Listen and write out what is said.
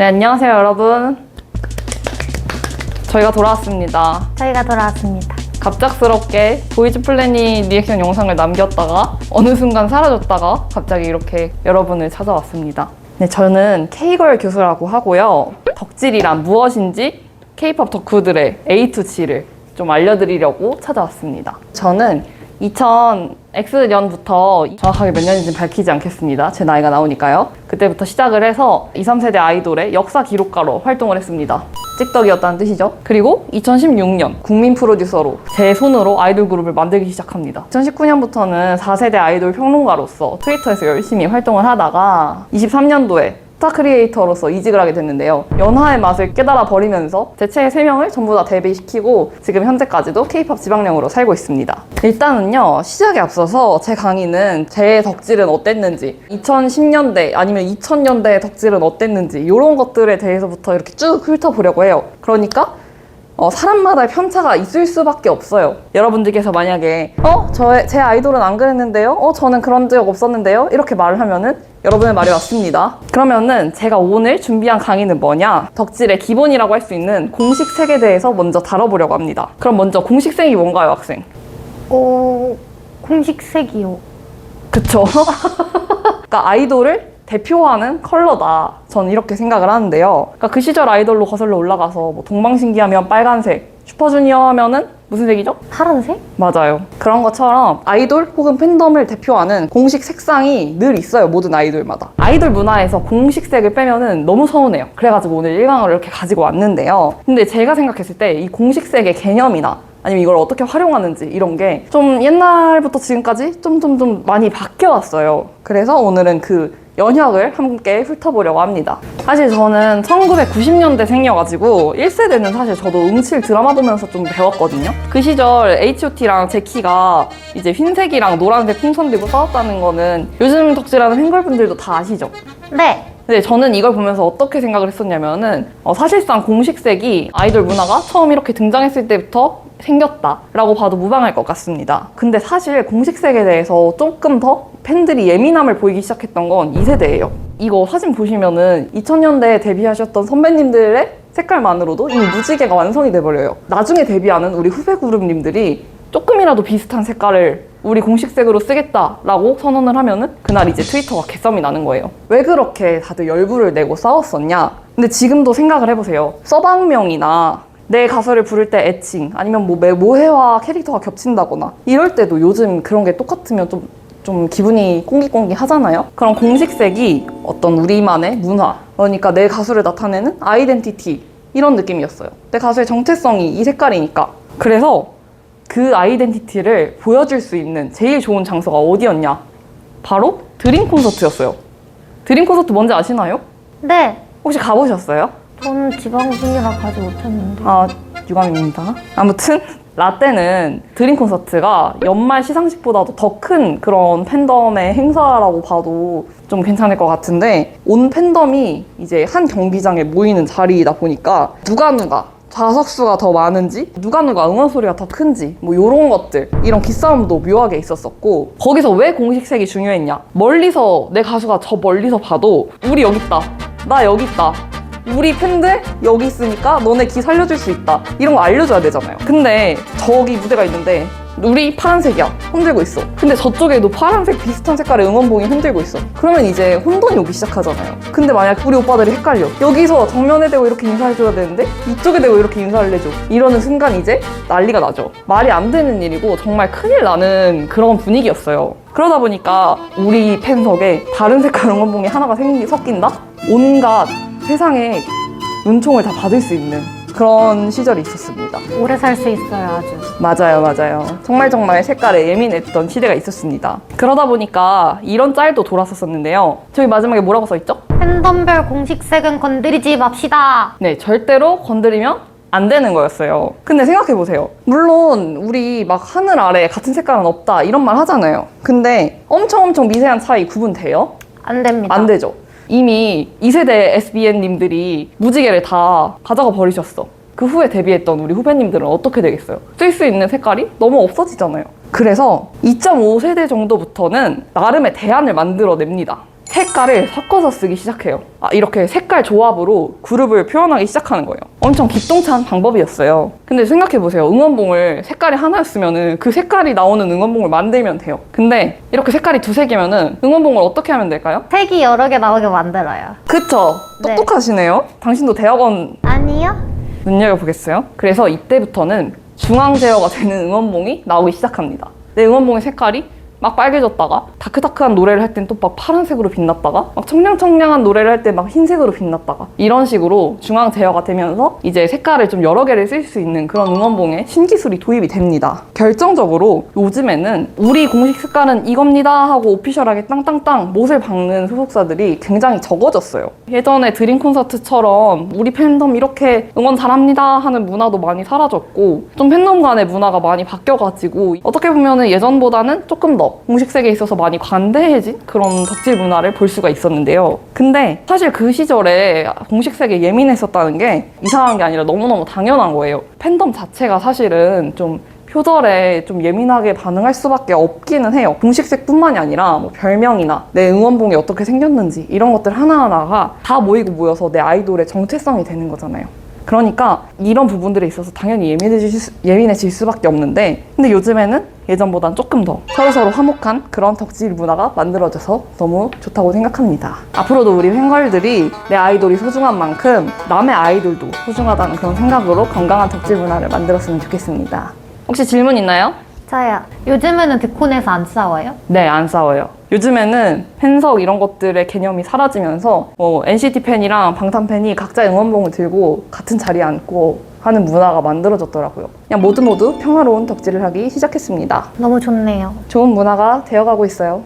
네, 안녕하세요, 여러분. 저희가 돌아왔습니다. 저희가 돌아왔습니다. 갑작스럽게 보이즈 플래닛 리액션 영상을 남겼다가 어느 순간 사라졌다가 갑자기 이렇게 여러분을 찾아왔습니다. 네, 저는 K걸 교수라고 하고요. 덕질이란 무엇인지 K-pop 덕후들의 A to G를 좀 알려드리려고 찾아왔습니다. 저는 2000X년부터 정확하게 몇 년인지는 밝히지 않겠습니다. 제 나이가 나오니까요. 그때부터 시작을 해서 2, 3세대 아이돌의 역사 기록가로 활동을 했습니다. 찍덕이었다는 뜻이죠. 그리고 2016년 국민 프로듀서로 제 손으로 아이돌 그룹을 만들기 시작합니다. 2019년부터는 4세대 아이돌 평론가로서 트위터에서 열심히 활동을 하다가 23년도에 스타 크리에이터로서 이직을 하게 됐는데요. 연하의 맛을 깨달아 버리면서 제 최애 3명을 전부 다 데뷔시키고 지금 현재까지도 K-pop 지방령으로 살고 있습니다. 일단은요, 시작에 앞서서 제 강의는 제 덕질은 어땠는지, 2010년대 아니면 2000년대의 덕질은 어땠는지, 이런 것들에 대해서부터 이렇게 쭉 훑어보려고 해요. 그러니까 어, 사람마다의 편차가 있을 수밖에 없어요. 여러분들께서 만약에 어, 저의 제 아이돌은 안 그랬는데요. 어, 저는 그런 적 없었는데요. 이렇게 말을 하면은 여러분의 말이 맞습니다. 그러면은 제가 오늘 준비한 강의는 뭐냐? 덕질의 기본이라고 할 수 있는 공식색에 대해서 먼저 다뤄보려고 합니다. 그럼 먼저 공식색이 뭔가요, 학생? 오, 공식색이요. 그쵸. 그러니까 아이돌을 대표하는 컬러다. 전 이렇게 생각을 하는데요. 그러니까 그 시절 아이돌로 거슬러 올라가서 뭐 동방신기 하면 빨간색, 슈퍼주니어 하면은 무슨 색이죠? 파란색? 맞아요. 그런 것처럼 아이돌 혹은 팬덤을 대표하는 공식 색상이 늘 있어요. 모든 아이돌마다. 아이돌 문화에서 공식색을 빼면은 너무 서운해요. 그래가지고 오늘 1강을 이렇게 가지고 왔는데요. 근데 제가 생각했을 때 이 공식색의 개념이나 아니면 이걸 어떻게 활용하는지 이런 게 좀 옛날부터 지금까지 좀 좀 좀 많이 바뀌어 왔어요. 그래서 오늘은 그 연혁을 함께 훑어보려고 합니다. 사실 저는 1990년대 생이어가지고 1세대는 사실 저도 응칠 드라마 보면서 좀 배웠거든요. 그 시절 H.O.T랑 제키가 이제 흰색이랑 노란색 풍선 들고 싸웠다는 거는 요즘 덕질하는 팬걸분들도 다 아시죠? 네. 근데 저는 이걸 보면서 어떻게 생각을 했었냐면은 어, 사실상 공식색이 아이돌 문화가 처음 이렇게 등장했을 때부터 생겼다라고 봐도 무방할 것 같습니다. 근데 사실 공식색에 대해서 조금 더 팬들이 예민함을 보이기 시작했던 건 2세대예요. 이거 사진 보시면은 2000년대에 데뷔하셨던 선배님들의 색깔만으로도 이미 무지개가 완성이 돼버려요. 나중에 데뷔하는 우리 후배 그룹님들이 조금이라도 비슷한 색깔을 우리 공식색으로 쓰겠다라고 선언을 하면은 그날 이제 트위터가 개썸이 나는 거예요. 왜 그렇게 다들 열불을 내고 싸웠었냐? 근데 지금도 생각을 해보세요. 서방명이나 내 가수를 부를 때 애칭 아니면 뭐 매- 모해와 캐릭터가 겹친다거나 이럴 때도 요즘 그런 게 똑같으면 좀, 좀 기분이 꽁기꽁기 하잖아요. 그런 공식색이 어떤 우리만의 문화 그러니까 내 가수를 나타내는 아이덴티티 이런 느낌이었어요. 내 가수의 정체성이 이 색깔이니까. 그래서 그 아이덴티티를 보여줄 수 있는 제일 좋은 장소가 어디였냐? 바로 드림 콘서트였어요. 드림 콘서트 뭔지 아시나요? 네. 혹시 가보셨어요? 저는 지방신이라 가지 못했는데. 아, 유감입니다. 아무튼 라떼는 드림 콘서트가 연말 시상식보다도 더 큰 그런 팬덤의 행사라고 봐도 좀 괜찮을 것 같은데 온 팬덤이 이제 한 경기장에 모이는 자리이다 보니까 누가 누가 좌석수가 더 많은지 누가 누가 응원 소리가 더 큰지 뭐 이런 것들 이런 기싸움도 묘하게 있었었고 거기서 왜 공식색이 중요했냐? 멀리서 내 가수가 저 멀리서 봐도 우리 여기 있다. 나 여기 있다. 우리 팬들 여기 있으니까 너네 기 살려줄 수 있다. 이런 거 알려줘야 되잖아요. 근데 저기 무대가 있는데 우리 파란색이야. 흔들고 있어. 근데 저쪽에도 파란색 비슷한 색깔의 응원봉이 흔들고 있어. 그러면 이제 혼돈이 오기 시작하잖아요. 근데 만약 우리 오빠들이 헷갈려. 여기서 정면에 대고 이렇게 인사해줘야 되는데 이쪽에 대고 이렇게 인사를 해줘. 이러는 순간 이제 난리가 나죠. 말이 안 되는 일이고 정말 큰일 나는 그런 분위기였어요. 그러다 보니까 우리 팬석에 다른 색깔 응원봉이 하나가 생기 섞인다? 온갖 세상에 은총을 다 받을 수 있는 그런 시절이 있었습니다. 오래 살 수 있어요, 아주. 맞아요, 맞아요. 정말 정말 색깔에 예민했던 시대가 있었습니다. 그러다 보니까 이런 짤도 돌았었었는데요. 저기 마지막에 뭐라고 써있죠? 팬덤별 공식색은 건드리지 맙시다. 네, 절대로 건드리면 안 되는 거였어요. 근데 생각해 보세요. 물론, 우리 막 하늘 아래 같은 색깔은 없다, 이런 말 하잖아요. 근데 엄청 엄청 미세한 차이 구분돼요? 안 됩니다. 안 되죠. 이미 2세대 SBN님들이 무지개를 다 가져가 버리셨어. 그 후에 데뷔했던 우리 후배님들은 어떻게 되겠어요? 쓸 수 있는 색깔이 너무 없어지잖아요. 그래서 2.5세대 정도부터는 나름의 대안을 만들어냅니다. 색깔을 섞어서 쓰기 시작해요. 아, 이렇게 색깔 조합으로 그룹을 표현하기 시작하는 거예요. 엄청 기똥찬 방법이었어요. 근데 생각해보세요. 응원봉을 색깔이 하나였으면 그 색깔이 나오는 응원봉을 만들면 돼요. 근데 이렇게 색깔이 두세 개면은 응원봉을 어떻게 하면 될까요? 색이 여러 개 나오게 만들어요. 그쵸? 네. 똑똑하시네요. 당신도 대학원 아니요? 눈여겨보겠어요? 그래서 이때부터는 중앙 제어가 되는 응원봉이 나오기 시작합니다. 내 응원봉의 색깔이 막 빨개졌다가 다크다크한 노래를 할 땐 또 막 파란색으로 빛났다가 막 청량청량한 노래를 할 때 막 흰색으로 빛났다가 이런 식으로 중앙 제어가 되면서 이제 색깔을 좀 여러 개를 쓸 수 있는 그런 응원봉에 신기술이 도입이 됩니다. 결정적으로 요즘에는 우리 공식 색깔은 이겁니다 하고 오피셜하게 땅땅땅 못을 박는 소속사들이 굉장히 적어졌어요. 예전에 드림 콘서트처럼 우리 팬덤 이렇게 응원 잘합니다 하는 문화도 많이 사라졌고 좀 팬덤 간의 문화가 많이 바뀌어가지고 어떻게 보면 예전보다는 조금 더 공식색에 있어서 많이 관대해진 그런 덕질 문화를 볼 수가 있었는데요. 근데 사실 그 시절에 공식색에 예민했었다는 게 이상한 게 아니라 너무너무 당연한 거예요. 팬덤 자체가 사실은 좀 표절에 좀 예민하게 반응할 수밖에 없기는 해요. 공식색뿐만이 아니라 뭐 별명이나 내 응원봉이 어떻게 생겼는지 이런 것들 하나하나가 다 모이고 모여서 내 아이돌의 정체성이 되는 거잖아요. 그러니까 이런 부분들에 있어서 당연히 예민해질, 수, 예민해질 수밖에 없는데 근데 요즘에는 예전보단 조금 더 서로서로 화목한 그런 덕질 문화가 만들어져서 너무 좋다고 생각합니다. 앞으로도 우리 팬걸들이 내 아이돌이 소중한 만큼 남의 아이돌도 소중하다는 그런 생각으로 건강한 덕질 문화를 만들었으면 좋겠습니다. 혹시 질문 있나요? 저요. 요즘에는 드콘에서 안 싸워요? 네, 안 싸워요. 요즘에는 팬석 이런 것들의 개념이 사라지면서 뭐 NCT 팬이랑 방탄 팬이 각자 응원봉을 들고 같은 자리에 앉고 하는 문화가 만들어졌더라고요. 그냥 모두 모두 평화로운 덕질을 하기 시작했습니다. 너무 좋네요. 좋은 문화가 되어가고 있어요.